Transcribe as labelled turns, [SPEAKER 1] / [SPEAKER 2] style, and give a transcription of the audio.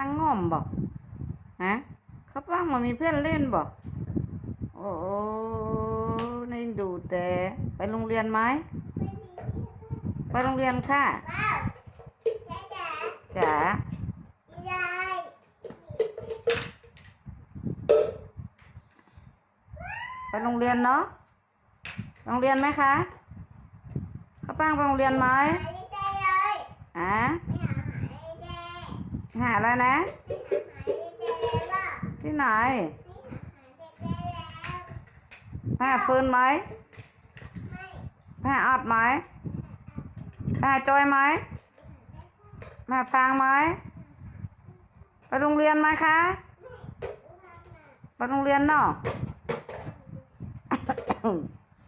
[SPEAKER 1] างง่อมบอกฮะข้าวป้างมันมีเพื่อนเล่นบอกโอ้โหนี่ดูแต่ไปโรงเรียนไหมไปโรงเรียนค่ะ
[SPEAKER 2] ว้าวจ๋าจ๋า
[SPEAKER 1] จ๋า
[SPEAKER 2] ยาย
[SPEAKER 1] ไปโรงเรียนเนาะโรงเรียนไหมคะข้าวป้างไปโรงเรียนไหม
[SPEAKER 2] หายใจเลย
[SPEAKER 1] อะ
[SPEAKER 2] ไม่หาหายใจ
[SPEAKER 1] หาอะไรนะ ที่ไหน
[SPEAKER 2] หาหายใจแล้ว
[SPEAKER 1] หาฟืนไห
[SPEAKER 2] ม
[SPEAKER 1] หาออดไหมหาจอยไหมหาพางไหมไปโรงเรียนไหมคะไปโรงเรียนเนาะ